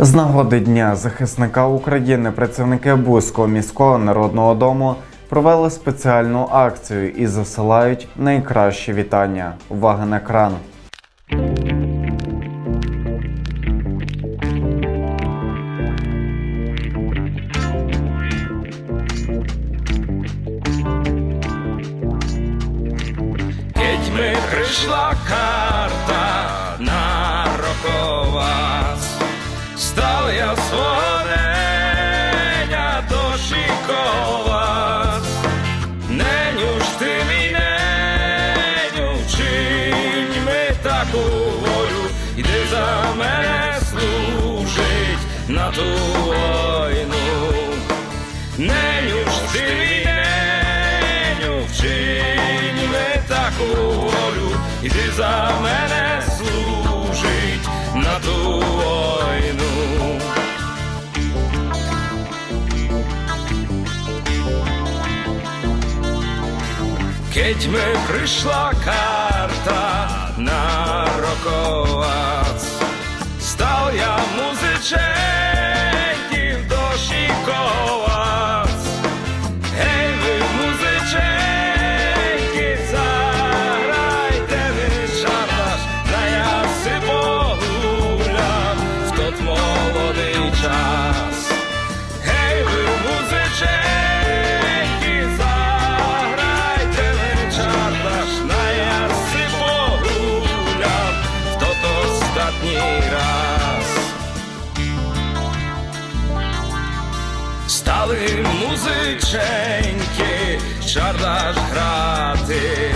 З нагоди Дня захисника України працівники Бузького міського народного дому провели спеціальну акцію і засилають найкращі вітання. Увага на екран. Wiedźmy przyszła Stał ja słonenia dosikowac Neniuż ty mi neniu czyńmy taką wolę Gdy za mnie służyć na tu wojnu Neniuż ty mi wolę Gdy za mnie służyć na tu wojnu Кедьми прийшла карта на став я музиченьків дошіковац. Гей, ви музиченьки, заграйте ви шабаш, на яси погулям в тот молодий час. Раз. Стали музиченьки, чардаш грати,